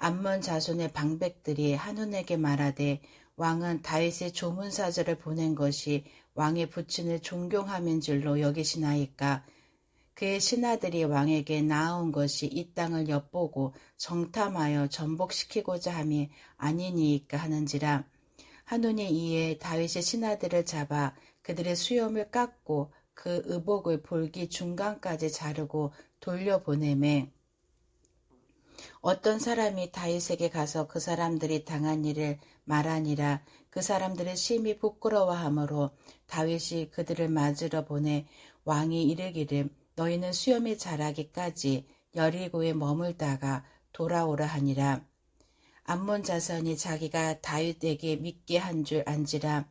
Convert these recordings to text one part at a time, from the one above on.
암몬 자손의 방백들이 한운에게 말하되 왕은 다윗의 조문사절을 보낸 것이 왕의 부친을 존경함인 줄로 여기시나이까? 그의 신하들이 왕에게 나아온 것이 이 땅을 엿보고 정탐하여 전복시키고자 함이 아니니이까 하는지라. 한운이 이에 다윗의 신하들을 잡아 그들의 수염을 깎고 그 의복을 볼기 중간까지 자르고 돌려보내매 어떤 사람이 다윗에게 가서 그 사람들이 당한 일을 말하니라. 그 사람들은 심히 부끄러워하므로 다윗이 그들을 맞으러 보내 왕이 이르기를 너희는 수염이 자라기까지 여리고에 머물다가 돌아오라 하니라. 암몬 자손이 자기가 다윗에게 믿게 한 줄 안지라.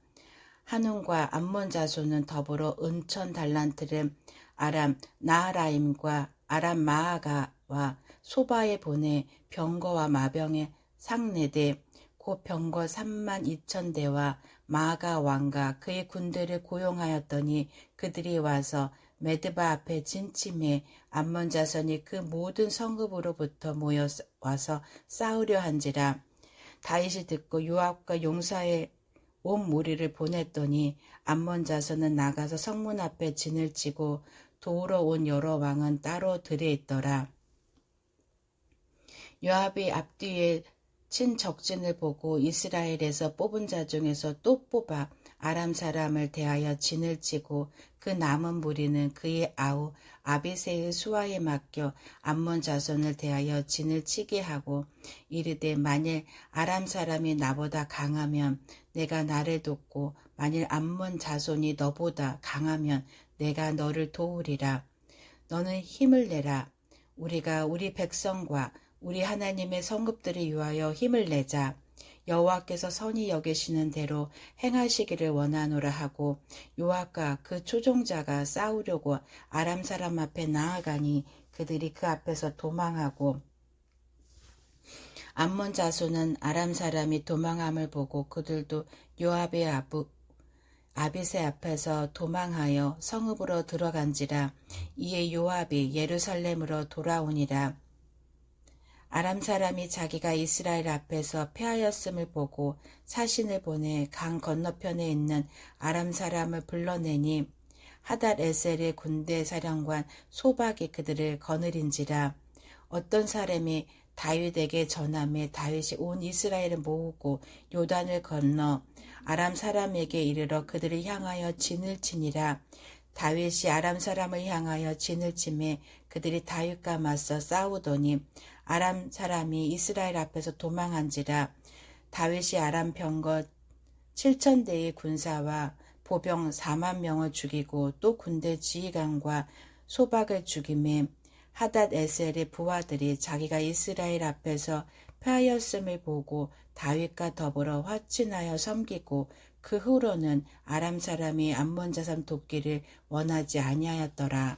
한운과 암몬 자손은 더불어 은천 달란트를 아람 나하라임과 아람 마아가와 소바에 보내 병거와 마병에 상내되 곧 병거 3만 2천 대와 마가 왕과 그의 군대를 고용하였더니 그들이 와서 메드바 앞에 진침해 암몬 자손이 그 모든 성읍으로부터 모여 와서 싸우려 한지라 다윗이 듣고 요압과 용사의 온 무리를 보냈더니 암몬 자손은 나가서 성문 앞에 진을 치고 도우러 온 여러 왕은 따로 들에 있더라. 요압이 앞뒤에 친 적진을 보고 이스라엘에서 뽑은 자 중에서 또 뽑아 아람 사람을 대하여 진을 치고 그 남은 무리는 그의 아우 아비세의 수하에 맡겨 암몬 자손을 대하여 진을 치게 하고 이르되 만일 아람 사람이 나보다 강하면 내가 나를 돕고 만일 암몬 자손이 너보다 강하면 내가 너를 도우리라. 너는 힘을 내라. 우리가 우리 백성과 우리 하나님의 성급들을 위하여 힘을 내자. 여호와께서 선히 여기시는 대로 행하시기를 원하노라 하고 요압과 그 초종자가 싸우려고 아람 사람 앞에 나아가니 그들이 그 앞에서 도망하고 암몬 자손은 아람 사람이 도망함을 보고 그들도 요압의 아부 아비세 앞에서 도망하여 성읍으로 들어간지라 이에 요압이 예루살렘으로 돌아오니라 아람 사람이 자기가 이스라엘 앞에서 패하였음을 보고 사신을 보내 강 건너편에 있는 아람 사람을 불러내니 하닷 에셀의 군대 사령관 소박이 그들을 거느린지라. 어떤 사람이 다윗에게 전함에 다윗이 온 이스라엘을 모으고 요단을 건너 아람 사람에게 이르러 그들을 향하여 진을 치니라. 다윗이 아람 사람을 향하여 진을 치매 그들이 다윗과 맞서 싸우더니 아람 사람이 이스라엘 앞에서 도망한지라 다윗이 아람 병거 7천 대의 군사와 보병 4만 명을 죽이고 또 군대 지휘관과 소박을 죽임에 하닷 에셀의 부하들이 자기가 이스라엘 앞에서 패하였음을 보고 다윗과 더불어 화친하여 섬기고 그 후로는 아람 사람이 암몬 자산 돕기를 원하지 아니하였더라.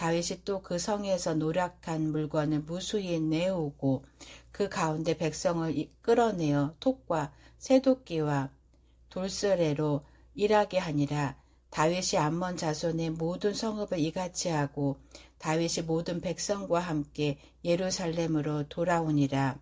다윗이 또 그 성에서 노력한 물건을 무수히 내오고 그 가운데 백성을 끌어내어 톡과 새도끼와 돌스레로 일하게 하니라 다윗이 암몬 자손의 모든 성읍을 이같이 하고 다윗이 모든 백성과 함께 예루살렘으로 돌아오니라.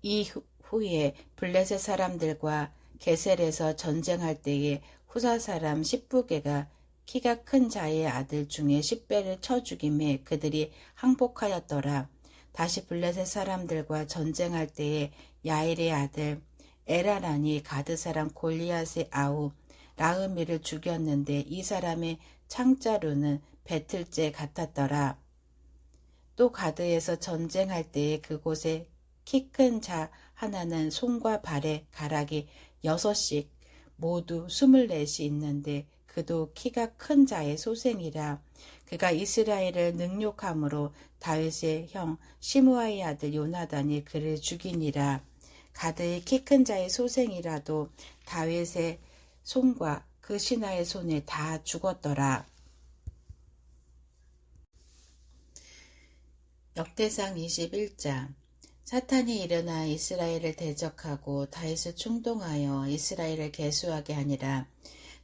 이 후에 블레셋 사람들과 게셀에서 전쟁할 때에 후사 사람 십부개가 키가 큰 자의 아들 중에 십배를 쳐 죽임에 그들이 항복하였더라. 다시 블레셋 사람들과 전쟁할 때에 야일의 아들 에라란이 가드 사람 골리앗의 아우 라흐미를 죽였는데 이 사람의 창자루는 배틀째 같았더라. 또 가드에서 전쟁할 때에 그곳에 키 큰 자 하나는 손과 발에 가락이 여섯씩 모두 스물넷이 있는데 그도 키가 큰 자의 소생이라 그가 이스라엘을 능욕함으로 다윗의 형 시므아의 아들 요나단이 그를 죽이니라 가드의 키 큰 자의 소생이라도 다윗의 손과 그 신하의 손에 다 죽었더라. 역대상 21장 사탄이 일어나 이스라엘을 대적하고 다윗을 충동하여 이스라엘을 개수하게 하니라.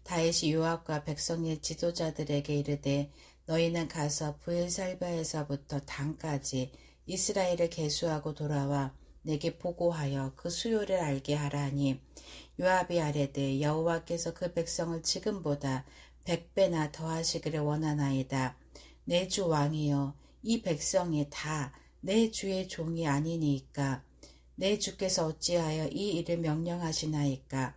다윗이 요압과 백성의 지도자들에게 이르되 너희는 가서 부엘살바에서부터 단까지 이스라엘을 개수하고 돌아와 내게 보고하여 그 수요를 알게 하라니 요압이 아뢰되 여호와께서 그 백성을 지금보다 백배나 더하시기를 원하나이다. 내 주 왕이여 이 백성이 다 내 주의 종이 아니니이까 내 주께서 어찌하여 이 일을 명령하시나이까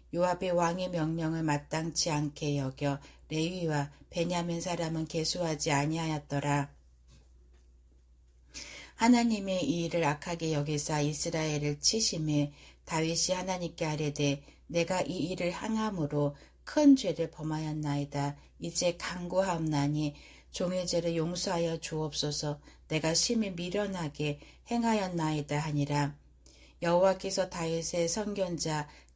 요압이 왕의 명령을 마땅치 않게 여겨 레위와 베냐민 사람은 계수하지 아니하였더라. 하나님의 이 일을 악하게 여기사 이스라엘을 치심해 다윗이 하나님께 아뢰되 내가 이 일을 항함으로 큰 죄를 범하였나이다. 이제 강구하옵나니 종의 죄를 용서하여 주옵소서 내가 심히 미련하게 행하였나이다 하니라. 여호와께서 다윗의 선견자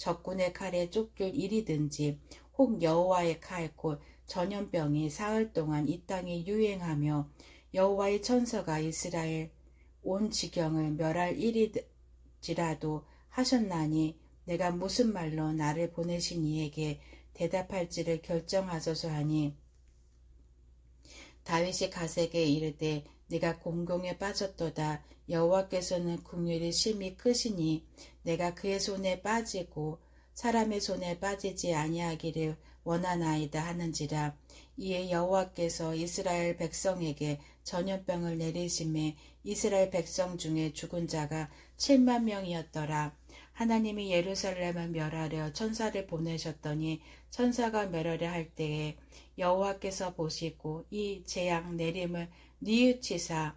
적군의 칼에 쫓길 일이든지 혹 여호와의 칼 곧 전염병이 사흘 동안 이 땅에 유행하며 여호와의 천서가 이스라엘 온 지경을 멸할 일이지라도 하셨나니 내가 무슨 말로 나를 보내신 이에게 대답할지를 결정하소서 하니. 다윗이 가세게 이르되 내가 공공에 빠졌도다 여호와께서는 궁율이 심히 크시니 내가 그의 손에 빠지고 사람의 손에 빠지지 아니하기를 원하나이다 하는지라 이에 여호와께서 이스라엘 백성에게 전염병을 내리심에 이스라엘 백성 중에 죽은 자가 7만 명이었더라. 하나님이 예루살렘을 멸하려 천사를 보내셨더니 천사가 멸하려 할 때에 여호와께서 보시고 이 재앙 내림을 뉘우치사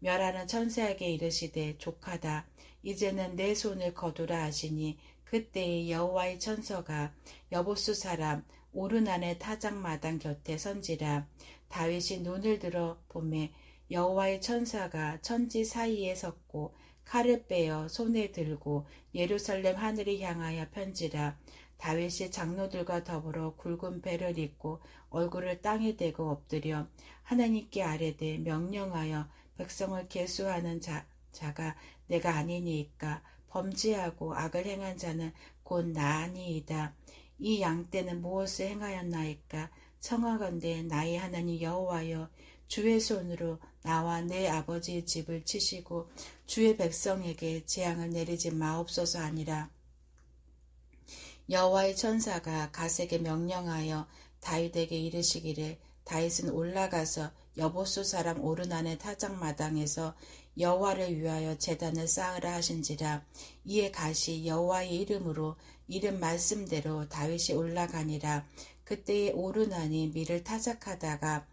멸하는 천사에게 이르시되 족하다 이제는 내 손을 거두라 하시니 그때에 여호와의 천사가 여보수 사람 오르난의 타작마당 곁에 선지라. 다윗이 눈을 들어 보매 여호와의 천사가 천지 사이에 섰고 칼을 빼어 손에 들고 예루살렘 하늘을 향하여 편지라 다윗이 장로들과 더불어 굵은 배를 입고 얼굴을 땅에 대고 엎드려 하나님께 아뢰되 명령하여 백성을 계수하는 자, 자가 내가 아니니까 범죄하고 악을 행한 자는 곧 나 아니이다. 이 양떼는 무엇을 행하였나이까 청하건대 나의 하나님 여호와여 주의 손으로 나와 내 아버지의 집을 치시고 주의 백성에게 재앙을 내리지 마옵소서 아니라. 여호와의 천사가 가세게 명령하여 다윗에게 이르시기를 다윗은 올라가서 여보수 사람 오르난의 타작마당에서 여호와를 위하여 제단을 쌓으라 하신지라. 이에 가시 여호와의 이름으로 이름 말씀대로 다윗이 올라가니라. 그때에 오르난이 밀을 타작하다가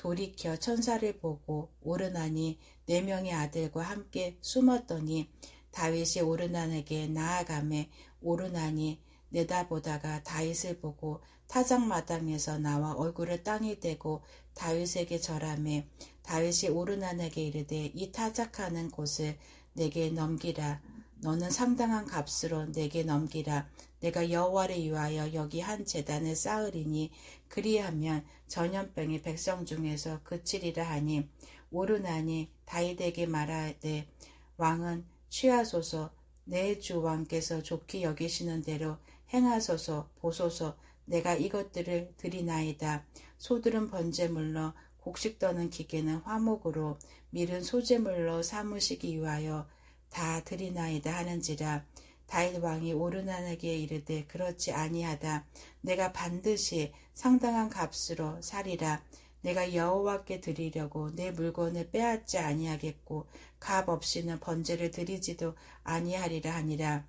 돌이켜 천사를 보고 오르난이 네 명의 아들과 함께 숨었더니 다윗이 오르난에게 나아가매 오르난이 내다보다가 다윗을 보고 타작 마당에서 나와 얼굴을 땅에 대고 다윗에게 절하매 다윗이 오르난에게 이르되 이 타작하는 곳을 내게 넘기라. 너는 상당한 값으로 내게 넘기라. 내가 여호와를 위하여 여기 한 제단을 쌓으리니 그리하면 전염병이 백성 중에서 그치리라 하니 오르나니 다윗에게 말하되 왕은 취하소서 내 주 왕께서 좋게 여기시는 대로 행하소서 보소서 내가 이것들을 드리나이다. 소들은 번제물로 곡식 떠는 기계는 화목으로 밀은 소제물로 삼으시기 위하여 다 드리나이다 하는지라 다윗 왕이 오르나에게 이르되 그렇지 아니하다. 내가 반드시 상당한 값으로 살이라. 내가 여호와께 드리려고 내 물건을 빼앗지 아니하겠고 값 없이는 번제를 드리지도 아니하리라 하니라.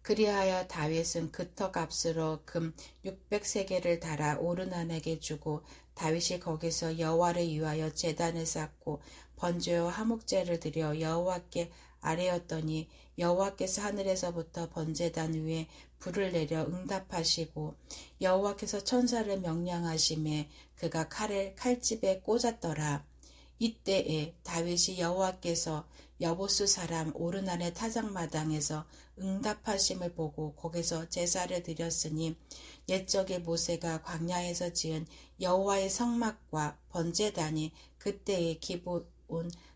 그리하여 다윗은 그터 값으로 금 600세겔을 달아 오르난에게 주고 다윗이 거기서 여호와를 위하여 제단을 쌓고 번제와 화목제를 드려 여호와께 아뢰었더니 여호와께서 하늘에서부터 번제단 위에 불을 내려 응답하시고 여호와께서 천사를 명령하심에 그가 칼을 칼집에 꽂았더라. 이때에 다윗이 여호와께서 여보스 사람 오르난의 타작마당에서 응답하심을 보고 거기서 제사를 드렸으니 옛적의 모세가 광야에서 지은 여호와의 성막과 번제단이 그때에 기본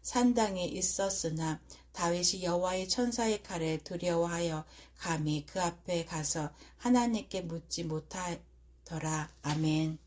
산당에 있었으나 다윗이 여호와의 천사의 칼에 두려워하여 감히 그 앞에 가서 하나님께 묻지 못하더라. 아멘.